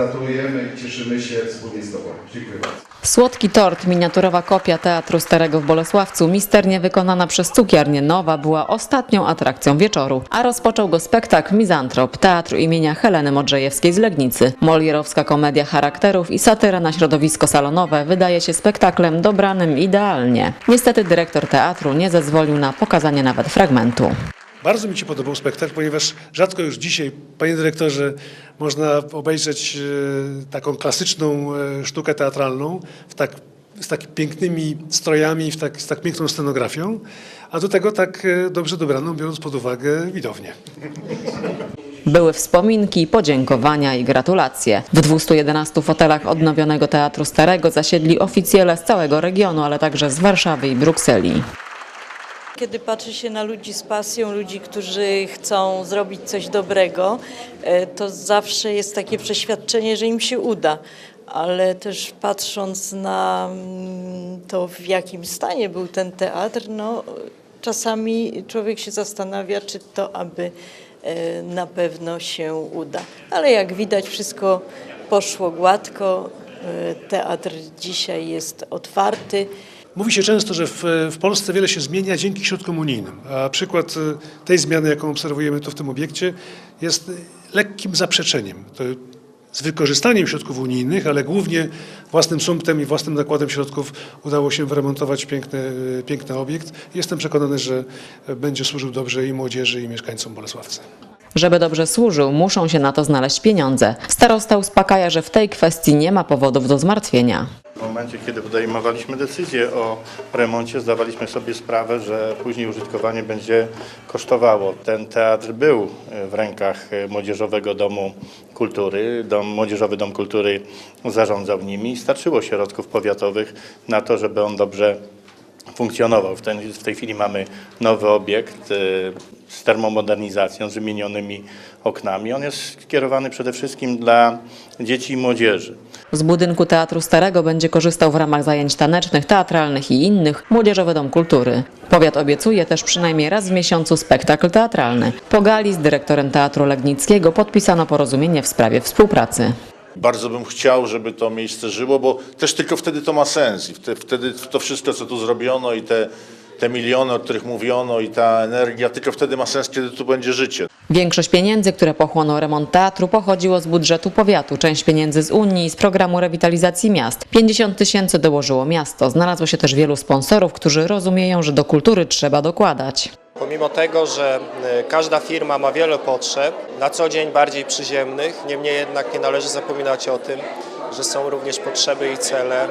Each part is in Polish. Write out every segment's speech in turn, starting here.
gratulujemy i cieszymy się wspólnie z Tobą. Dziękuję bardzo. Słodki tort, miniaturowa kopia Teatru Starego w Bolesławcu, misternie wykonana przez cukiernię Nowa, była ostatnią atrakcją wieczoru, a rozpoczął go spektakl Mizantrop, Teatru imienia Heleny Modrzejewskiej z Legnicy. Molierowska komedia charakterów i satyra na środowisko salonowe wydaje się spektaklem dobranym idealnie. Niestety dyrektor teatru nie zezwolił na pokazanie nawet fragmentu. Bardzo mi się podobał spektakl, ponieważ rzadko już dzisiaj, panie dyrektorze, można obejrzeć e, taką klasyczną e, sztukę teatralną w tak, z tak pięknymi strojami, w tak, z tak piękną scenografią, a do tego tak e, dobrze dobraną, biorąc pod uwagę widownię. Były wspominki, podziękowania i gratulacje. W 211 fotelach odnowionego Teatru Starego zasiedli oficjele z całego regionu, ale także z Warszawy i Brukseli. Kiedy patrzy się na ludzi z pasją, ludzi, którzy chcą zrobić coś dobrego, e, to zawsze jest takie przeświadczenie, że im się uda. Ale też patrząc na mm, to, w jakim stanie był ten teatr, no, czasami człowiek się zastanawia, czy to aby e, na pewno się uda. Ale jak widać, wszystko poszło gładko. E, Teatr dzisiaj jest otwarty. Mówi się często, że w, w Polsce wiele się zmienia dzięki środkom unijnym, a przykład e, tej zmiany, jaką obserwujemy tu w tym obiekcie, jest lekkim zaprzeczeniem. To z wykorzystaniem środków unijnych, ale głównie własnym sumptem i własnym nakładem środków udało się wyremontować piękny, e, piękny obiekt. Jestem przekonany, że będzie służył dobrze i młodzieży, i mieszkańcom Bolesławca. Żeby dobrze służył, muszą się na to znaleźć pieniądze. Starosta uspokaja, że w tej kwestii nie ma powodów do zmartwienia. W momencie, kiedy podejmowaliśmy decyzję o remoncie, zdawaliśmy sobie sprawę, że później użytkowanie będzie kosztowało. Ten teatr był w rękach Młodzieżowego Domu Kultury. Dom, Młodzieżowy Dom Kultury zarządzał nimi. Starczyło środków powiatowych na to, żeby on dobrze funkcjonował. W, ten, w tej chwili mamy nowy obiekt e, z termomodernizacją, z wymienionymi oknami. On jest skierowany przede wszystkim dla dzieci i młodzieży. Z budynku Teatru Starego będzie korzystał w ramach zajęć tanecznych, teatralnych i innych Młodzieżowy Dom Kultury. Powiat obiecuje też przynajmniej raz w miesiącu spektakl teatralny. Po gali z dyrektorem Teatru Legnickiego podpisano porozumienie w sprawie współpracy. Bardzo bym chciał, żeby to miejsce żyło, bo też tylko wtedy to ma sens i wte- wtedy to wszystko, co tu zrobiono i te, te miliony, o których mówiono i ta energia, tylko wtedy ma sens, kiedy tu będzie życie. Większość pieniędzy, które pochłonął remont teatru, pochodziło z budżetu powiatu, część pieniędzy z Unii i z programu rewitalizacji miast. 50 tysięcy dołożyło miasto. Znalazło się też wielu sponsorów, którzy rozumieją, że do kultury trzeba dokładać. Pomimo tego, że e, każda firma ma wiele potrzeb, na co dzień bardziej przyziemnych, niemniej jednak nie należy zapominać o tym, że są również potrzeby i cele e,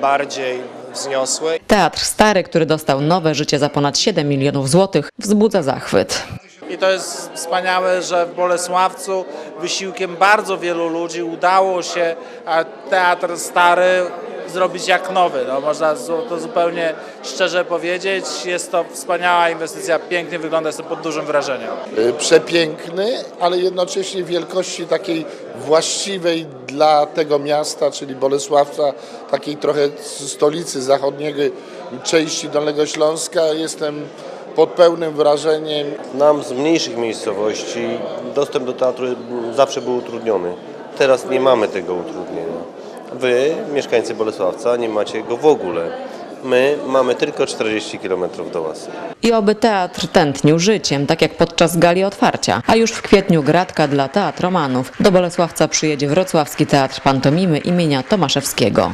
bardziej wzniosłe. Teatr Stary, który dostał nowe życie za ponad 7 milionów złotych, wzbudza zachwyt. I to jest wspaniałe, że w Bolesławcu wysiłkiem bardzo wielu ludzi udało się a, teatr stary zrobić jak nowy. No, można to zupełnie szczerze powiedzieć. Jest to wspaniała inwestycja, pięknie wygląda, jestem pod dużym wrażeniem. y, przepiękny, ale jednocześnie wielkości takiej właściwej dla tego miasta, czyli Bolesławca, takiej trochę stolicy zachodniego części Dolnego Śląska. Jestem pod pełnym wrażeniem Nam z mniejszych miejscowości dostęp do teatru zawsze był utrudniony. Teraz nie mamy tego utrudnienia. Wy, mieszkańcy Bolesławca, nie macie go w ogóle. My mamy tylko 40 km do Was. I oby teatr tętnił życiem, tak jak podczas gali otwarcia. A już w kwietniu gratka dla teatromanów. Do Bolesławca przyjedzie Wrocławski Teatr Pantomimy imienia Tomaszewskiego.